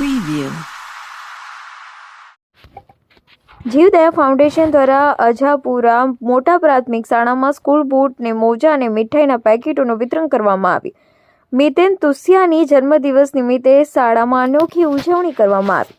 Preview જીવદયા foundation દ્વારા અજાપુરા મોટા પ્રાથમિક શાળામાં સ્કૂલ બૂટને મોજા અને મીઠાઈના પેકેટોનું વિતરણ કરવામાં આવ્યું. મિતેન તુસિયાની જન્મદિવસ નિમિત્તે શાળામાં અનોખી ઉજવણી કરવામાં આવી.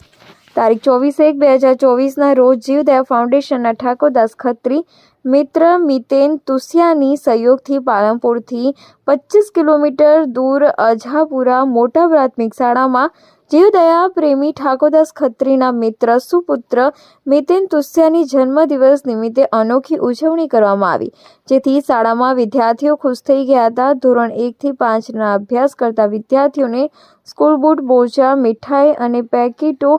તારીખ ચોવીસ એક બે હજાર ચોવીસના રોજ જીવદયા ફાઉન્ડેશનના ઠાકોરદાસ ખત્રી, મિત્ર મિતેન તુસિયાની સહયોગથી પાલનપુરથી પચીસ કિલોમીટર દૂર અજાપુરા મોટા પ્રાથમિક શાળામાં જીવદયા પ્રેમી ઠાકોરદાસ ખત્રીના મિત્ર, સુપુત્ર મિતિન તુસ્યાની જન્મદિવસ નિમિત્તે અનોખી ઉજવણી કરવામાં આવી, જેથી શાળામાં વિદ્યાર્થીઓ ખુશ થઈ ગયા હતા. ધોરણ એકથી પાંચના અભ્યાસ કરતા વિદ્યાર્થીઓને સ્કૂલ બૂટ, બોજા, મીઠાઈ અને પેકેટો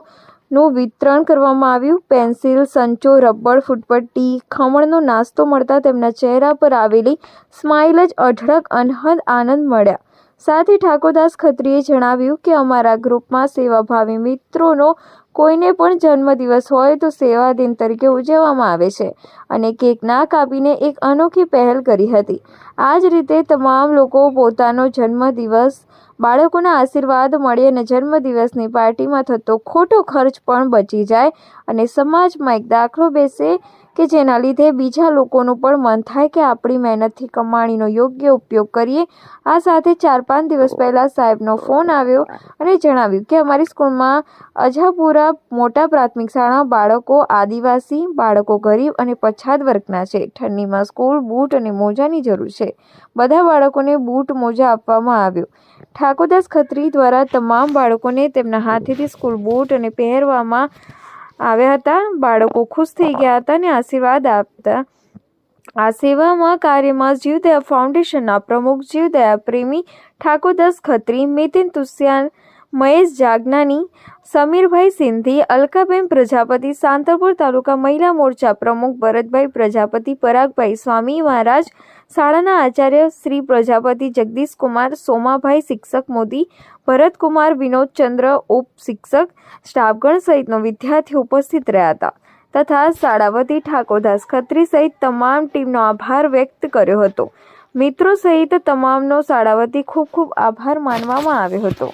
નું વિતરણ કરવામાં આવ્યું. પેન્સિલ, સંચો, રબર, ફૂટપટ્ટી, ખમણનો નાસ્તો મળતા તેમના ચહેરા પર આવેલી સ્માઇલ જ અઢળક, અનહદ આનંદ મળ્યા. સાથે ઠાકોરદાસ ખત્રીએ જણાવ્યું કે અમારા ગ્રુપમાં સેવાભાવી મિત્રોનો કોઈને પણ જન્મદિવસ હોય તો સેવા દિન તરીકે ઉજવવામાં આવે છે અને કેક ના કાપીને એક અનોખી પહેલ કરી હતી. આ જ રીતે તમામ લોકો પોતાનો જન્મદિવસ, બાળકોના આશીર્વાદ મળે અને જન્મદિવસની પાર્ટીમાં થતો ખોટો ખર્ચ પણ બચી જાય અને સમાજમાં એક દાખલો બેસે કે જેના લીધે બીજા લોકોનું પણ મન થાય કે આપણી મહેનતથી કમાણીનો યોગ્ય ઉપયોગ કરીએ. આ સાથે ચાર પાંચ દિવસ પહેલાં સાહેબનો ફોન આવ્યો અને જણાવ્યું કે અમારી સ્કૂલમાં અજાપુરા મોટા પ્રાથમિક શાળા બાળકો આદિવાસી, બાળકો ગરીબ અને પછાત વર્ગના છે. ઠંડીમાં સ્કૂલ બૂટ અને મોજાની જરૂર છે. બધા બાળકોને બૂટ, મોજા આપવામાં આવ્યો. ઠાકોરદાસ ખત્રી દ્વારા તમામ બાળકોને તેમના હાથેથી સ્કૂલ બૂટ અને પહેરવામાં આવ્યા હતા. બાળકો ખુશ થઈ ગયા હતા અને આશીર્વાદ આપતા. આ સેવામાં કાર્યમાં જીવદયા ફાઉન્ડેશનના પ્રમુખ જીવદયા પ્રેમી ઠાકોરદાસ ખત્રી મિતિન તુસ્યાન મહેશ જાગનાની, સમીરભાઈ સિંધી, અલકાબેન પ્રજાપતિ સાંતરપુર તાલુકા મહિલા મોરચા પ્રમુખ ભરતભાઈ પ્રજાપતિ, પરાગભાઈ સ્વામી મહારાજ, શાળાના આચાર્ય શ્રી પ્રજાપતિ જગદીશકુમાર સોમાભાઈ શિક્ષક મોદી, ભરતકુમાર વિનોદચંદ્ર ઉપ શિક્ષક, સ્ટાફગણ સહિતનો વિદ્યાર્થીઓ ઉપસ્થિત રહ્યા હતા તથા શાળાવતી ઠાકોરદાસ ખત્રી સહિત તમામ ટીમનો આભાર વ્યક્ત કર્યો હતો. મિત્રો સહિત તમામનો શાળાવતી ખૂબ ખૂબ આભાર માનવામાં આવ્યો હતો.